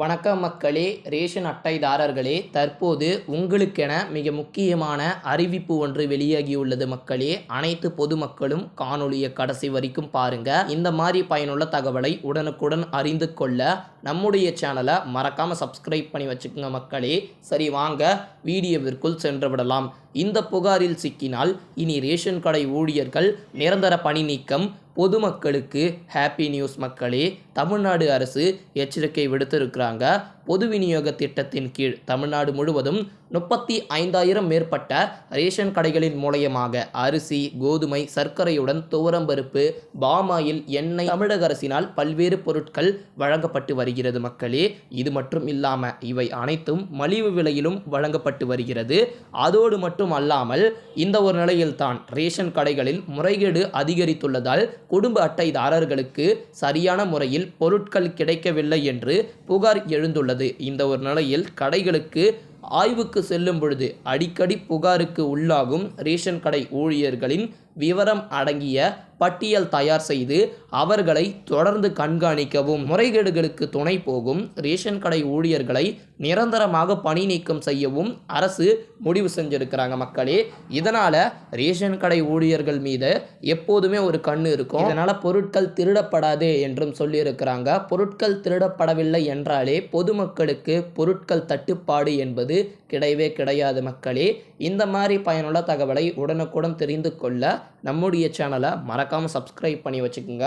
வணக்கம் மக்களே ரேஷன் அட்டைதாரர்களே தற்போது உங்களுக்கென மிக முக்கியமான அறிவிப்பு ஒன்று வெளியாகியுள்ளது மக்களே. அனைத்து பொதுமக்களும் காணொளியை கடைசி வரைக்கும் பாருங்க. இந்த மாதிரி பயனுள்ள தகவலை உடனுக்குடன் அறிந்து கொள்ள நம்முடைய சேனலை மறக்காம சப்ஸ்கிரைப் பண்ணி வச்சுக்கோங்க மக்களே. சரி வாங்க வீடியோவிற்குள் சென்று விடலாம். இந்த புகாரில் சிக்கினால் இனி ரேஷன் கடை ஊழியர்கள் நிரந்தர பணி நீக்கம் பொதுமக்களுக்கு ஹாப்பி நியூஸ் மக்களே தமிழ்நாடு அரசு எச்சரிக்கை விடுத்திருக்கிறாங்க. பொது விநியோக திட்டத்தின் கீழ் தமிழ்நாடு முழுவதும் முப்பத்தி ஐந்தாயிரம் மேற்பட்ட ரேஷன் கடைகளின் மூலயமாக அரிசி கோதுமை சர்க்கரையுடன் துவரம்பருப்பு பாமாயில் எண்ணெய் தமிழக அரசினால் பல்வேறு பொருட்கள் வழங்கப்பட்டு வருகிறது மக்களே. இது மட்டும் இல்லாமல் இவை அனைத்தும் மலிவு விலையிலும் வழங்கப்பட்டு வருகிறது. அதோடு மட்டும் அல்லாமல் இந்த ஒரு நிலையில்தான் ரேஷன் கடைகளில் முறைகேடு அதிகரித்துள்ளதால் குடும்ப அட்டைதாரர்களுக்கு சரியான முறையில் பொருட்கள் கிடைக்கவில்லை என்று புகார் எழுந்துள்ளது. இந்த ஒரு நிலையில் கடைகளுக்கு ஆய்வுக்கு செல்லும் பொழுது அடிக்கடி புகாருக்கு உள்ளாகும் ரேஷன் கடை ஊழியர்களின் விவரம் அடங்கிய பட்டியல் தயார் செய்து அவர்களை தொடர்ந்து கண்காணிக்கவும் முறைகேடுகளுக்கு துணை போகும் ரேஷன் கடை ஊழியர்களை நிரந்தரமாக பணி நீக்கம் செய்யவும் அரசு முடிவு செஞ்சிருக்கிறாங்க மக்களே. இதனால் ரேஷன் கடை ஊழியர்கள் மீது எப்போதுமே ஒரு கண் இருக்கும். இதனால் பொருட்கள் திருடப்படாது என்றும் சொல்லியிருக்கிறாங்க. பொருட்கள் திருடப்படவில்லை என்றாலே பொதுமக்களுக்கு பொருட்கள் தட்டுப்பாடு என்பது கிடையவே கிடையாது மக்களே. இந்த மாதிரி பயனுள்ள தகவலை உடனுக்குடன் தெரிந்து கொள்ள நம்முடைய சேனலை மறக்காமல் சப்ஸ்கிரைப் பண்ணி வச்சுக்கோங்க.